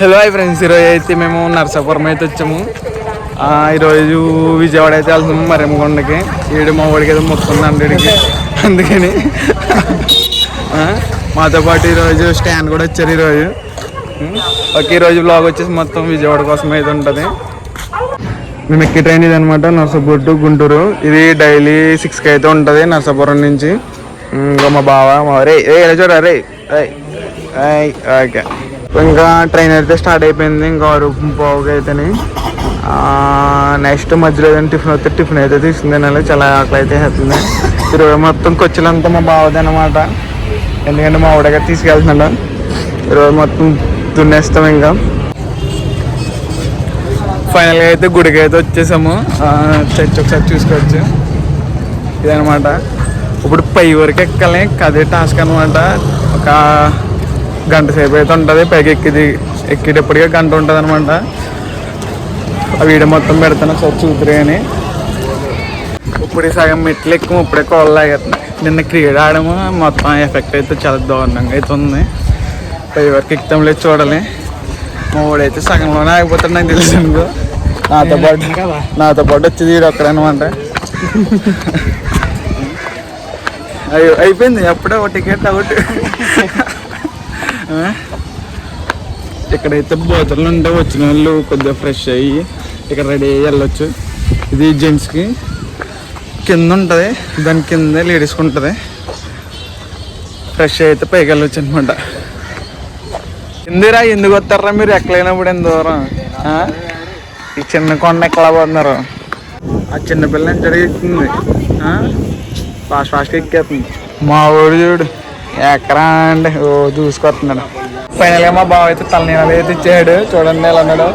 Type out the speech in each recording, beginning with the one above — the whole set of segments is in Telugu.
హలో హాయ్ ఫ్రెండ్స్ ఈరోజు అయితే మేము నరసాపురం అయితే వచ్చాము. ఈరోజు విజయవాడ అయితే వెళ్తున్నాము మరేమకొండకి. ఏడు మా వాడికి అయితే మొత్తం హండ్రెడ్కి అందుకని. మాతో పాటు ఈరోజు స్టాండ్ కూడా వచ్చారు ఈరోజు. ఒక ఈరోజు బ్లాగ్ వచ్చేసి మొత్తం విజయవాడ కోసం అయితే ఉంటుంది. మేము ఎక్కి ట్రైన్ ఇది అనమాట నర్సాపూర్ టు గుంటూరు. ఇది డైలీ సిక్స్కి అయితే ఉంటుంది నర్సాపురం నుంచి. ఇంకా మా బావ మా రే ఏ ఇలా రే ఓకే. ఇంకా ట్రైన్ అయితే స్టార్ట్ అయిపోయింది. ఇంకా ఆరు పోగా నెక్స్ట్ మధ్యలో ఏదైనా టిఫిన్ వస్తే టిఫిన్ అయితే తీసుకుంది తినాలి చాలా ఆకలి అయితే వేస్తుంది. ఈరోజు మొత్తం కొచ్చులంతా మా బావది అనమాట ఎందుకంటే మా ఊడగా తీసుకెళ్తున్నాడు. ఈరోజు మొత్తం దున్నేస్తాం ఇంకా. ఫైనల్గా అయితే గుడికి అయితే వచ్చేసాము. చర్చ్ ఒకసారి చూసుకోవచ్చు. ఇదనమాట ఇప్పుడు పై వరకు ఎక్కాలి. అదే టాస్క్ అనమాట ఒక గంట సేపు అయితే ఉంటుంది. పైకి ఎక్కిది ఎక్కేటప్పటికే గంట ఉంటుంది అనమాట ఆ వీడియో మొత్తం పెడతాను ఒకసారి చూతురే అని ఇప్పుడు సగం మెట్లు ఎక్కువ ఇప్పుడే కోళ్ళు ఆగుతున్నాయి నిన్న క్రీడ ఆడము మొత్తం ఎఫెక్ట్ అయితే చాలా దారుణంగా అయితే ఉంది. పై వరకు ఎక్కుతాం లేదు చూడాలి. మా సగంలోనే ఆగిపోతాడు నాకు తెలుసు అనుకో నాతో పాటు నాతో పాటు వచ్చేది వీడు ఒక్కడనమాట అయ్యో అయిపోయింది. అప్పుడే ఒక టికెట్ ఒకటి ఇక్కడైతే బోతలు ఉంటే వచ్చిన వాళ్ళు కొద్దిగా ఫ్రెష్ అయ్యి ఇక్కడ రెడీ అయ్యి వెళ్ళొచ్చు. ఇది జెంట్స్కి కింద ఉంటుంది. దాని కింద లేడీస్కి ఉంటుంది. ఫ్రెష్ అయితే పైకి వెళ్ళొచ్చు అనమాట ఎందురా ఎందుకు వస్తారా మీరు? ఎక్కలేనప్పుడు ఎంత దూరం. ఈ చిన్న కొండ ఎక్కలా పోతున్నారు ఆ చిన్నపిల్ల ఎంత జరిగిస్తుంది ఫాస్ట్ ఫాస్ట్గా ఎక్కేస్తుంది. మా ఊరు చూడు. ఎక్కరా అండి ఓ చూసుకొస్తున్నాడు ఫైనల్గా మా బావ అయితే తలనీళ్ళు అయితే ఇచ్చాడు చూడండి ఎలా ఉన్నాడు.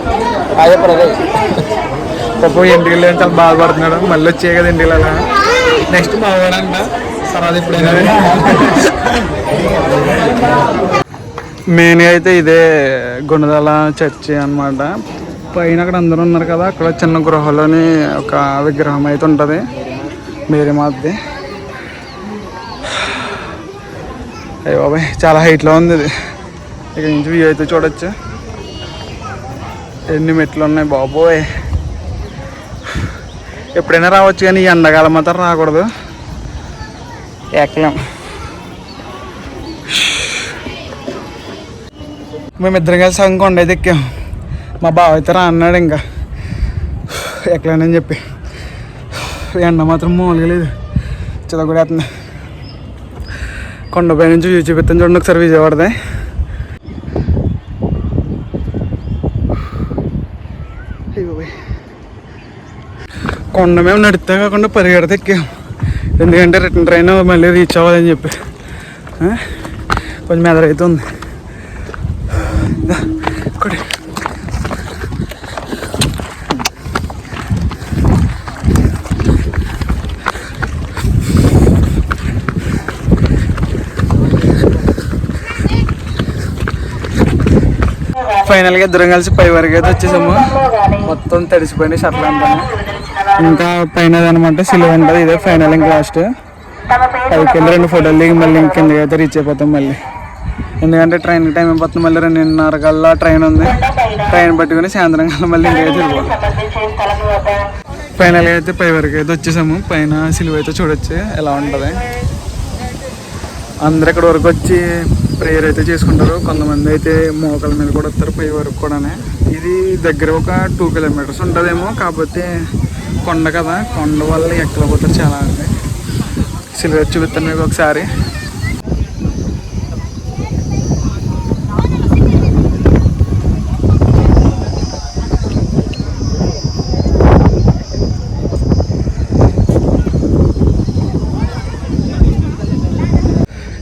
అదే ప్రజలు. పప్పు ఇంటికి వెళ్ళి చాలా బాధపడుతున్నాడు. మళ్ళీ వచ్చే కదా ఇంటికి అలా నెక్స్ట్ బాగోడంట తర్వాత ఇప్పుడైనా మెయిన్గా అయితే ఇదే గుణదల చర్చి అన్నమాట. పైన అక్కడ అందరూ ఉన్నారు కదా. అక్కడ చిన్న గృహలోని ఒక విగ్రహం అయితే ఉంటుంది. మేరీ మాది అయ్యి బాబాయ్ చాలా హైట్లో ఉంది ఇది. ఇక్కడ నుంచి వ్యూ అయితే చూడొచ్చు. ఎన్ని మెట్లు ఉన్నాయి బాబోయ్. ఎప్పుడైనా రావచ్చు కానీ ఈ ఎండాకాలం మాత్రం రాకూడదు. ఎక్కలేం మేమిద్దరం కలిసి సగం కొండ అయితే ఎక్కాం మా బావ అయితే రా అన్నాడు ఇంకా. ఎక్కలేనని చెప్పి. ఎండ మాత్రం మూలగలేదు. లేదు చిలకూడేస్తుంది కొండపై నుంచి వ్యూ చూపిస్తాను చూడండి ఒకసారి విజయవాడదే అయ్య బాబోయ్. కొండ మేము నడితే కాకుండా పరిగెడితే ఎక్కాం ఎందుకంటే రిటర్న్ ట్రైన్ మళ్ళీ రీచ్ అవ్వాలని చెప్పి ఆ? కొంచెం ఎదరైతే ఉంది దా, కొడి. ఫైనల్గా ఇద్దరం కలిసి పై వరకు అయితే వచ్చేసాము. మొత్తం తడిసిపోయిన షర్ట్లు అంతా. ఇంకా పైన అనమాట సిలువ ఉంటుంది ఇదే ఫైనల్ ఇంకా లాస్ట్ పైకి వెళ్ళి రెండు ఫోటోలు దిగి మళ్ళీ ఇంక అయితే రీచ్ అయిపోతాం మళ్ళీ. ఎందుకంటే ట్రైన్ టైం అయిపోతుంది మళ్ళీ రెండున్నర కల్లా ట్రైన్ ఉంది. ట్రైన్ పట్టుకుని సాయంత్రం కల్లా మళ్ళీ ఇంకైతే వెళ్ళిపోతాం. ఫైనల్గా అయితే పై వరకు అయితే వచ్చేసాము. పైన సిలువ అయితే చూడొచ్చు ఎలా ఉంటుంది. అందరు ఇక్కడ వరకు వచ్చి ప్రేయర్ అయితే చేసుకుంటారు. కొంతమంది అయితే మోకాల మీద కూడా వస్తారు పై వరకు కూడానే. ఇది దగ్గర ఒక టూ కిలోమీటర్స్ ఉంటుందేమో కాకపోతే కొండ కదా. కొండ వల్ల ఎక్కలేకపోతారు చాలా మంది. సిల్వర్ చూపిస్తాను మీకు ఒకసారి.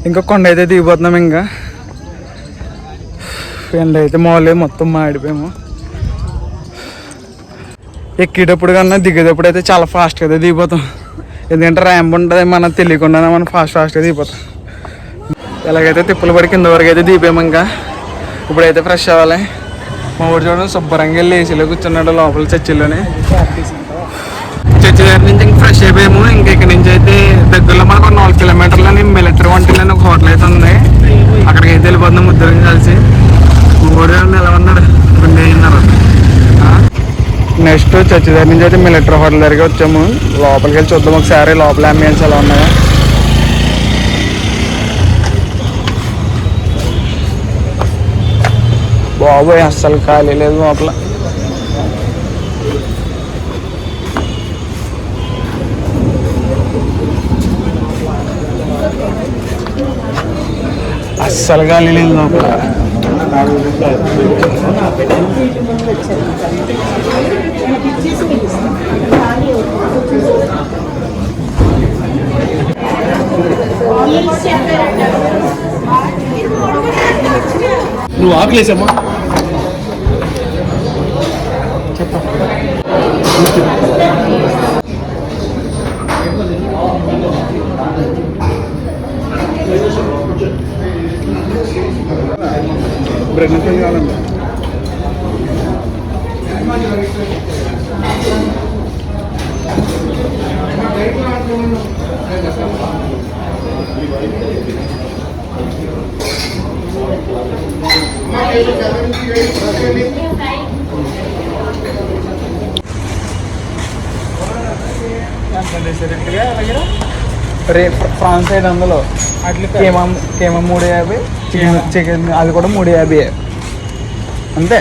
ఇంకా కొండ అయితే దిగిపోతున్నాం ఇంకా. ఎండ అయితే మామూలు మొత్తం మాడిపోయాము. ఎక్కేటప్పుడు కన్నా దిగేటప్పుడు అయితే చాలా ఫాస్ట్గా అయితే దిగిపోతాం. ఎందుకంటే ర్యాంప్ ఉంటుంది మనం తెలియకుండానే మనం ఫాస్ట్ ఫాస్ట్గా దిగిపోతాం. ఎలాగైతే తిప్పులు పడి కింద వరకు అయితే దిగిపోయాము ఇంకా. ఇప్పుడైతే ఫ్రెష్ అవ్వాలి. మా ఊరు చూడండి శుభ్రంగా వెళ్ళి ఏసీలో కూర్చున్నాడు లోపల చర్చిలోనే. చర్చి దగ్గర నుంచి ఇంకా ఫ్రెష్ అయిపోయాము. ఇంకా ఇక్కడ నుంచి అయితే దగ్గరలో మనకు ఒక నాలుగు కిలోమీటర్లని మిలిటరీ అని ఒక హోటల్ అయితే ఉంది. అక్కడికి అయితే వెళ్ళిపోతున్నాం ముద్దరం కలిసి. మూడు ఎలా ఉన్నాడు అయినారు. నెక్స్ట్ చర్చి దగ్గర నుంచి అయితే మిలిటరీ హోటల్ దగ్గరికి వచ్చాము. లోపలికి వెళ్ళి చూద్దాం ఒకసారి. లోపల అంబియన్స్ ఎలా ఉన్నాయో. బాబోయ్ అస్సలు ఖాళీ లేదు లోపల. అస్సలు లేదు లోపల నువ్వు ఆకలేసమ్మా బ్రెగ్నెన్సీ కావాలండి Yang pendek sedikit ya, lagi. రే ఫ్రాన్స్ సైడ్ అందులో కేమా కేమా మూడు యాభై చికెన్ చికెన్ అది కూడా మూడు యాభై అంతే.